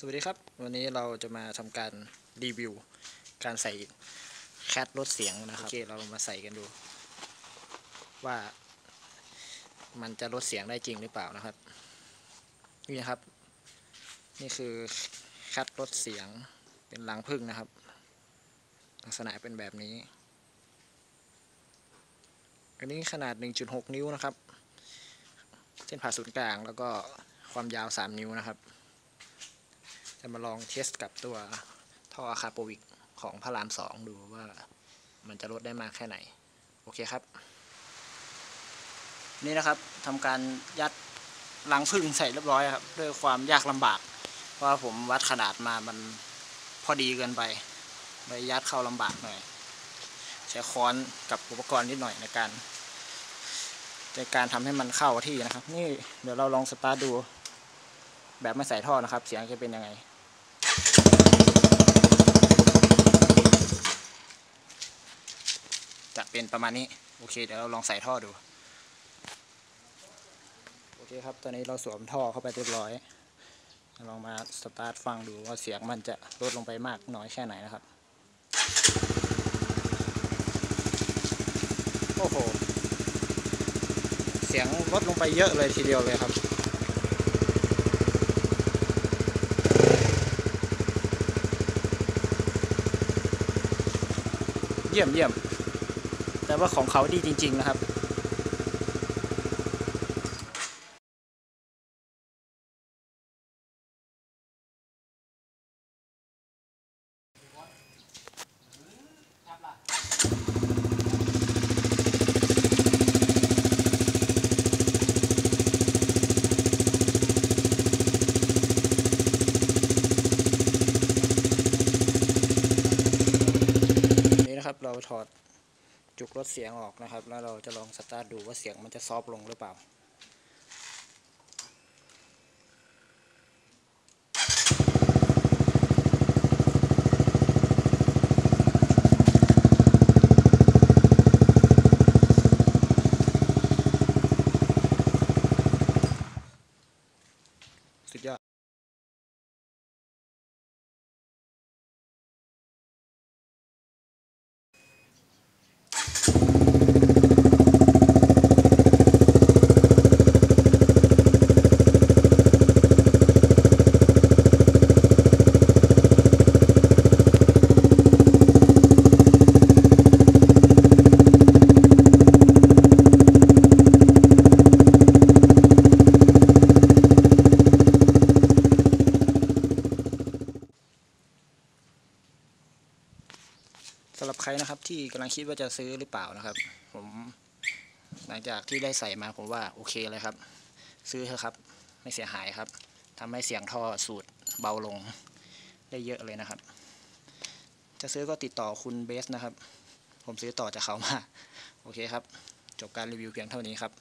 สวัสดีครับ วันนี้เราจะมาทำการรีวิว การใส่แคทลดเสียงนะครับ โอเค เรามาใส่กันดู ว่ามันจะลดเสียงได้จริงหรือเปล่านะครับ นี่นะครับ นี่คือแคทลดเสียงเป็นรังผึ้งนะครับ ลักษณะเป็นแบบนี้ อันนี้ขนาด 1.6 นิ้วนะครับ เส้นผ่าศูนย์กลางแล้วก็ความยาว 3 นิ้วนะครับ จะมาลองเทสกับตัวท่ออะคาโปวิกของพระรามสองดูว่ามันจะลดได้มากแค่ไหน โอเคครับ นี่นะครับทำการยัดรังพึ่งใส่เรียบร้อยครับ ด้วยความยากลำบาก เพราะผมวัดขนาดมามันพอดีเกินไปเลยยัดเข้าลำบากหน่อย ใช้ค้อนกับอุปกรณ์นิดหน่อยในการในการทำให้มันเข้าที่นะครับ นี่เดี๋ยวเราลองสตาร์ดู แบบไม่ใส่ท่อนะครับ เสียงจะเป็นยังไง จะเป็นประมาณนี้ โอเค เดี๋ยวเราลองใส่ท่อดู โอเคครับ ตอนนี้เราสวมท่อเข้าไปเรียบร้อย ลองมาสตาร์ทฟังดูว่าเสียงมันจะลดลงไปมากน้อยแค่ไหนนะครับ โอ้โห เสียงลดลงไปเยอะเลยทีเดียวเลยครับ ยี่ยมเยี่ยมแต่ว่าของเขาดีจริง ๆ นะครับ เราถอดจุกลดเสียงออกนะครับ แล้วเราจะลองสตาร์ทดูว่าเสียงมันจะซอฟลงหรือเปล่า สำหรับใครนะครับที่กำลังคิดว่าจะซื้อหรือเปล่านะครับ ผมหลังจากที่ได้ใส่มาผมว่าโอเคเลยครับ ซื้อเถอะครับ ไม่เสียหายครับทำให้เสียงท่อสูดเบาลงได้เยอะเลยนะครับ จะซื้อก็ติดต่อคุณเบสนะครับ ผมซื้อต่อจากเขามา โอเคครับ จบการรีวิวเพียงเท่านี้ครับ